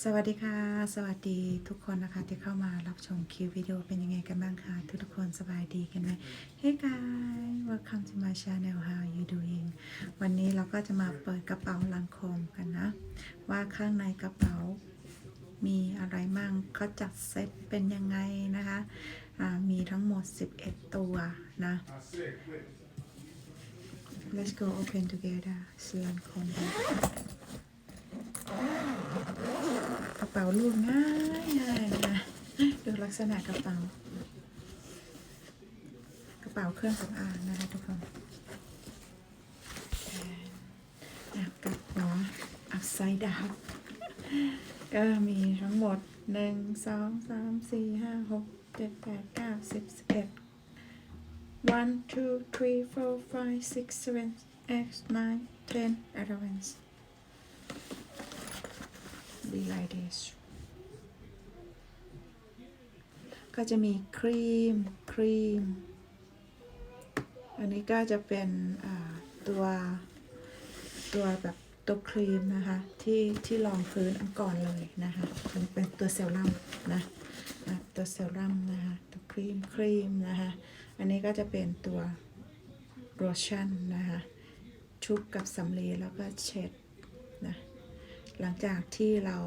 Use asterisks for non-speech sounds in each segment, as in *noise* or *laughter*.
สวัสดีค่ะ สวัสดีทุกคนนะคะที่เข้ามารับชมคลิปวิดีโอเป็นยังไงกันบ้างคะทุกทุกคนสบายดีกันไหม Hey guys welcome to my channel how you doing วันนี้เราก็จะมาเปิดกระเป๋าลังโคมกันนะ ว่าข้างในกระเป๋ามีอะไรมั่งเขาจัดเซตเป็นยังไงนะคะมีทั้งหมด 11 ตัวนะ Let's go open together เสียงคนดู กระเป๋าลูกง่ายง่ายๆนะดูลักษณะกระเป๋า กระเป๋าเครื่องสำอางนะคะทุกคนอะกับหัวอัพไซด์ดาวก็มีทั้งหมดหนึ่งสองสามสี่ห้าหกเจ็ดแปดเก้าสิบสิบเอ็ด one two three four five six seven eight nine ten eleven be like this ก็จะมีครีม ครีม อันนี้ก็จะเป็นตัวตัวแบบตัวครีมนะคะ ที่ที่รองพื้นอันก่อนเลยนะคะมันเป็นตัวเซรั่มนะอะตัวเซรั่มนะคะตัวครีมครีมนะคะ อันนี้ก็จะเป็นตัวโลชั่นนะคะชุบกับสำลีแล้วก็เช็ดนะ หลังจากที่เรา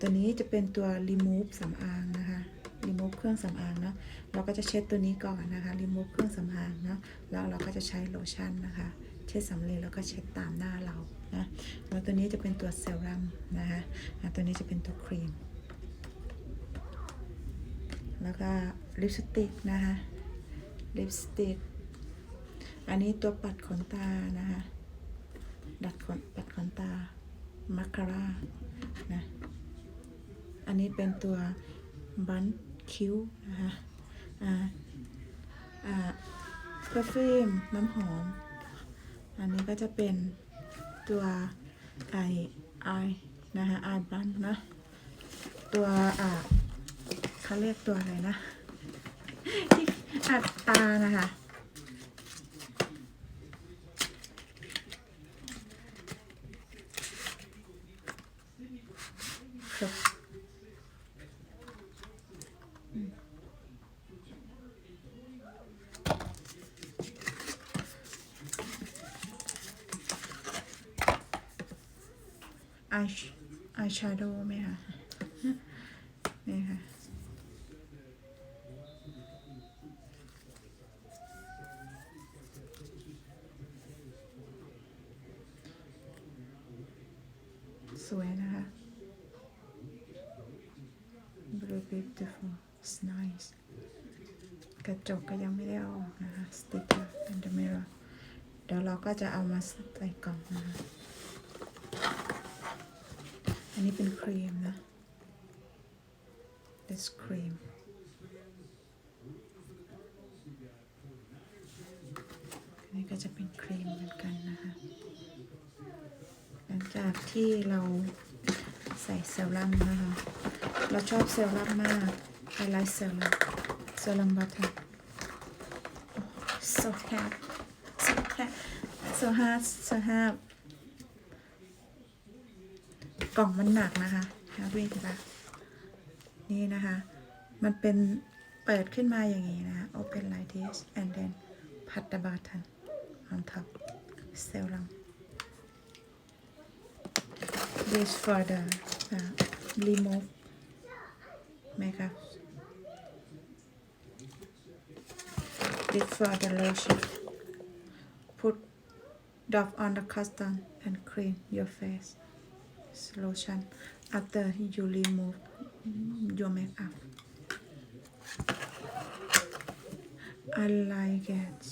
ตัวนี้จะเป็นตัว remove สำอางนะคะ remove เครื่องสำอางเนาะเราก็จะเช็ดตัวนี้ก่อนนะคะ remove เครื่องสำอางเนาะแล้วเราก็จะใช้โลชั่นนะคะ เช็ดสำลีแล้วก็เช็ดตามหน้าเรานะแล้วตัวนี้จะเป็นตัวเซรั่มนะคะอะตัวนี้จะเป็นตัวครีม แล้วก็ลิปสติกนะคะลิปสติกอันนี้ตัวปัดขนตานะคะ ดัดขนปัดขนตา มาคาร่านะ อันนี้เป็นตัวบันคิ้วนะคะอ่าอ่าเพื่อฟิมน้ำหอม อันนี้ก็จะเป็นตัวไอไอนะคะไอบันนะ ตัวอ่าเขาเรียกตัวอะไรนะที่อัดตานะคะ ครับ อายอาโดว์ไหมคะนี่ค่ะสวยนะคะ very beautiful it's nice กระจกก็ยังไม่ได้เอาออกนะคะ sticker in the mirror เดี๋ยวเราก็จะเอามาใส่กล่องนะคะ อันนี้เป็นครีมนะ this cream อันนี้ก็จะเป็นครีมเหมือนกันนะคะ หลังจากที่เราใส่เซรั่มนะคะ เราชอบเซรั่มมาก I like เซรั่มเซรั่มบัตเตอร์ so hot so hot so hot so hot ก ล่องมันหนักนะคะฮาวิปะนี่นะคะ มันเป็นเปิดขึ้นมาอย่างนี้นะคะ open like this and then pat the button on top serum this for the uh, remove makeup this for the lotion put dab on the cotton and clean your face Lotion after you remove your makeup I like it.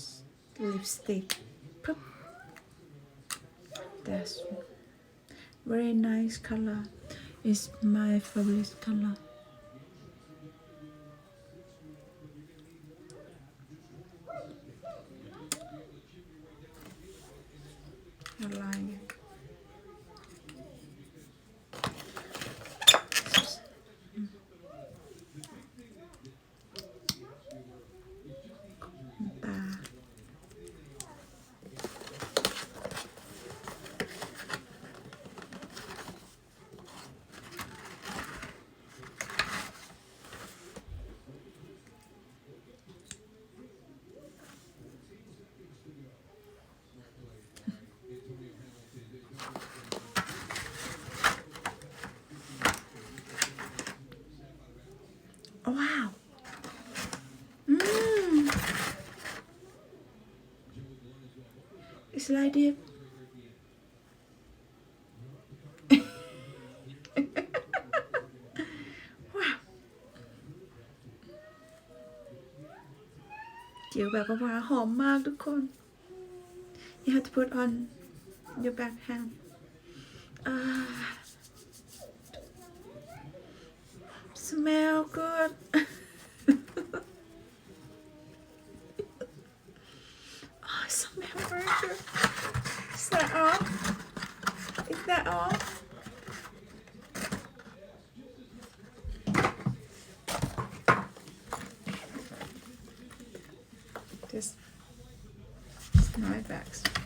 Lipstick. That's very nice color. It's my favorite color I like it ตา ว้าว อืม it's like *laughs* this ว้าวจิ๋วแบบว่าหอมมากทุกคน you have to put on your back hand ah smell good my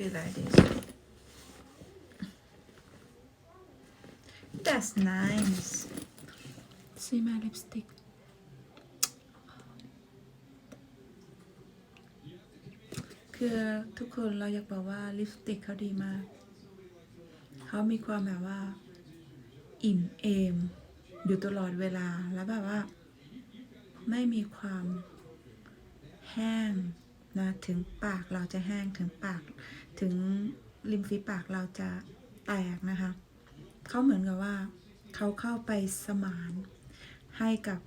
Be like this. That's nice. See my lipstick. คือทุกคนเราอยากบอกว่าลิปสติกเขาดีมาก เขามีความแบบว่า อิ่มเอม อยู่ตลอดเวลาแล้วแบบว่า ไม่มีความแห้งนะถึงปากเราจะแห้งถึงปาก ถึงริมฝีปากเราจะแตกนะคะ เขาเหมือนกับว่าเขาเข้าไปสมานให้กับ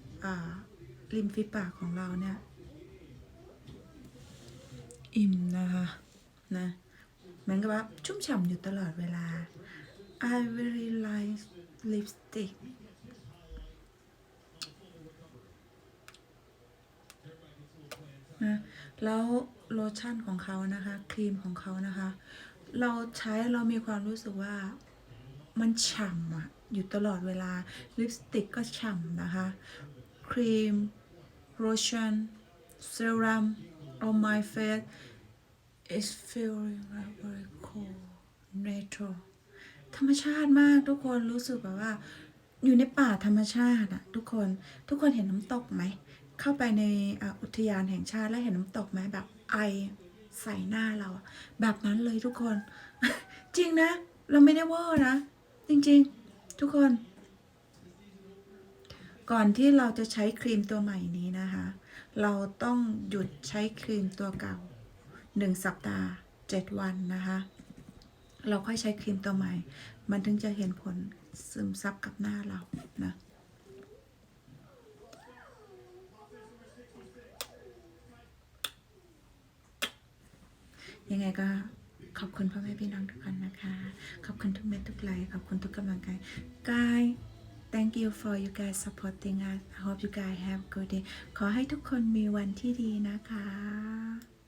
ริมฝีปากของเราเนี่ย อิ่มนะคะนะเหมือนกับว่าชุ่มฉ่ำอยู่ตลอดเวลา I really like lipstick นะแล้ว โลชั่นของเขานะคะ ครีมของเขานะคะ เราใช้เรามีความรู้สึกว่ามันฉ่ำอะอยู่ตลอดเวลา ลิปสติกก็ฉ่ำนะคะ ครีมโลชั่นเซรั่ม on my face is feeling like very cool natural ธรรมชาติมากทุกคนรู้สึกแบบว่า อยู่ในป่าธรรมชาติอะทุกคนทุกคนเห็นน้ำตกไหม เข้าไปในอุทยานแห่งชาติแล้วเห็นน้ำตกไหมแบบ ไอใส่หน้าเรา แบบนั้นเลยทุกคน จริงนะ เราไม่ได้เวอร์นะ จริงๆ ทุกคน ก่อนที่เราจะใช้ครีมตัวใหม่นี้นะคะ เราต้องหยุดใช้ครีมตัวเก่าหนึ่งสัปดาห์เจ็ดวันนะคะ เราค่อยใช้ครีมตัวใหม่ มันถึงจะเห็นผลซึมซับกับหน้าเรานะ ยังไงก็ขอบคุณพ่อแม่พี่น้องทุกคนนะคะ ขอบคุณทุกเม็ดทุกไลค์ขอบคุณทุกกำลังใจกาย thank you for you guys supporting us I hope you guys have good day ขอให้ทุกคนมีวันที่ดีนะคะ